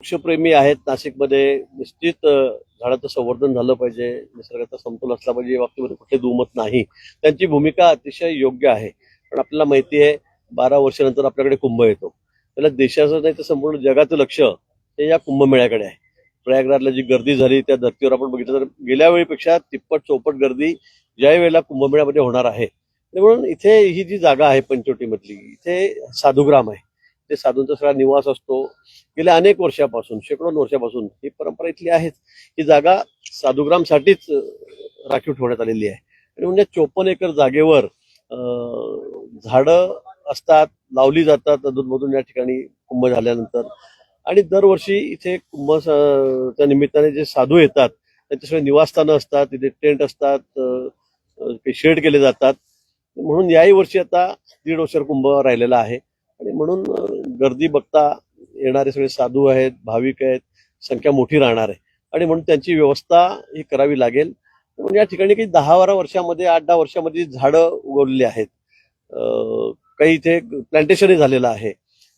वृक्षप्रेमी आहेत नाशिकमध्ये. निश्चित झाडाचं संवर्धन झालं पाहिजे. निसर्गाचा समतोल असला पाहिजे. या बाबतीमध्ये कुठे दुमत नाही. त्यांची भूमिका अतिशय योग्य आहे. पण आपल्याला माहिती आहे बारा वर्षानंतर आपल्याकडे कुंभ येतो. त्याला देशाचं नाही तर संपूर्ण जगाचं लक्ष हे या कुंभमेळ्याकडे आहे. प्रयागराजला जी गर्दी झाली त्या धर्तीवर आपण बघितलं तर गेल्या वेळीपेक्षा तिप्पट चौपट गर्दी ज्या वेळेला कुंभमेळ्यामध्ये होणार आहे. म्हणून इथे ही जी जागा आहे पंचवटीमधली इथे साधुग्राम आहे. ते साधूंचा सगळा निवास असतो. गेल्या अनेक वर्षापासून शेकडो वर्षापासून ही परंपरा इथली आहेच. ही जागा साधुग्रामसाठीच राखीव ठेवण्यात आलेली आहे. आणि म्हणजे चोपन्न एकर जागेवर झाडं असतात लावली जातात अधूनमधून या ठिकाणी कुंभ झाल्यानंतर. आणि दरवर्षी इथे कुंभ त्या निमित्ताने जे साधू येतात त्यांच्यासगळे निवासस्थानं असतात तिथे टेंट असतात काही शेड केले जातात. म्हणून याही वर्षी आता दीड वर्षावर कुंभ राहिलेला आहे. आणि म्हणून गर्दी बघता येणारे सगळे साधू आहेत भाविक आहेत संख्या मोठी राहणार आहे. आणि म्हणून त्यांची व्यवस्था ही करावी लागेल. म्हणजे या ठिकाणी काही दहा बारा वर्षामध्ये आठ दहा वर्षामध्ये झाडं उगवलेली आहेत काही इथे प्लांटेशनही झालेलं आहे.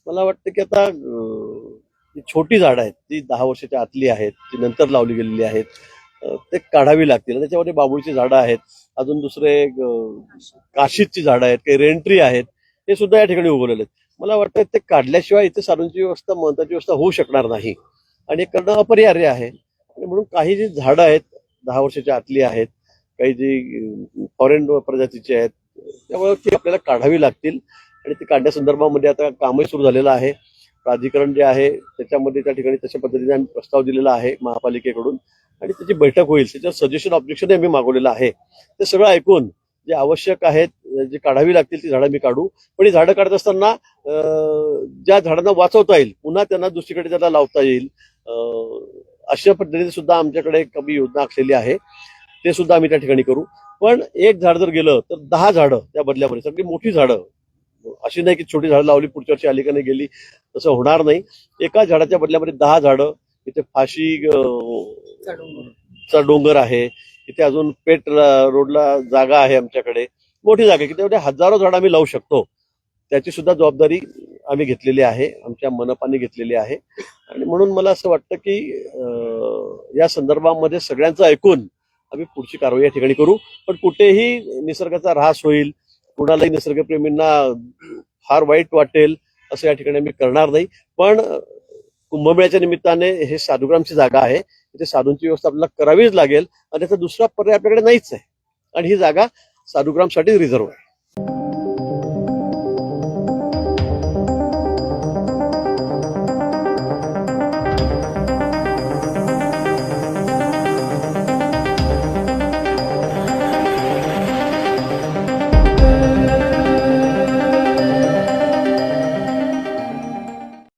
मला वाटतं की आता जी छोटी झाडं आहेत ती दहा वर्षाच्या आतली आहेत ती नंतर लावली गेलेली आहेत ते काढावी लागतील. त्याच्यामध्ये बाबूळची झाडं आहेत अजून दुसरे काशीदची झाडं आहेत काही रेंट्री आहेत हे सुद्धा या ठिकाणी उगवलेले आहेत. मला वाटतं ते काढल्याशिवाय इथे साधूंची व्यवस्था महत्वाची व्यवस्था होऊ शकणार नाही. आणि हे करणं अपरिहार्य आहे. आणि म्हणून काही जी झाडं आहेत दहा वर्षाच्या आतली आहेत काही जी फॉरेन प्रजातीची आहेत त्यामुळे ती आपल्याला काढावी लागतील. आणि ती काढण्यासंदर्भामध्ये आता कामही सुरू झालेलं आहे. प्राधिकरण जे आहे त्याच्यामध्ये त्या ठिकाणी तशा पद्धतीने आम्ही प्रस्ताव दिलेला आहे महापालिकेकडून. आणि त्याची बैठक होईल. त्याच्यावर सजेशन ऑब्जेक्शन आम्ही मागवलेलं आहे. ते सगळं ऐकून जे आवश्यक आहेत जे काढावी लागतील ती झाडं मी काढू. पण ही झाडं काढत असताना ज्या झाडांना वाचवता येईल पुन्हा त्यांना दुसरीकडे त्याला लावता येईल. अं, अशा पद्धतीने सुद्धा आमच्याकडे कमी योजना आखलेली आहे. ते सुद्धा आम्ही त्या ठिकाणी करू. पण एक झाड जर गेलं तर दहा झाडं त्या बदल्यामध्ये सगळी मोठी झाडं. अशी नाही की छोटी झाडं लावली पुढच्या वर्षी आली का नाही गेली तसं होणार नाही. एका झाडाच्या बदल्यामध्ये दहा झाडं इथे फाशी चा डोंगर आहे. इथे अजून पेट रोडला जागा आहे आमच्याकडे. मोठी जागा आहे. की तेवढे हजारो झाडं आम्ही लावू शकतो. त्याची सुद्धा जबाबदारी आम्ही घेतलेली आहे. आमच्या मनपाने घेतलेली आहे. आणि म्हणून मला असं वाटतं की या संदर्भामध्ये सगळ्यांचं ऐकून आम्ही पुढची कारवाई या ठिकाणी करू. पण कुठेही निसर्गाचा ऱ्हास होईल कुणालाही निसर्गप्रेमींना फार वाईट वाटेल असं या ठिकाणी आम्ही करणार नाही. पण कुंभमेळ्याच्या निमित्ताने हे साधुग्रामची जागा आहे. इथे साधूंची व्यवस्था आपल्याला करावीच लागेल. आणि त्याचा दुसरा पर्याय आपल्याकडे नाहीच आहे. आणि ही जागा साधुग्रामसाठी रिझर्व्ह आहे.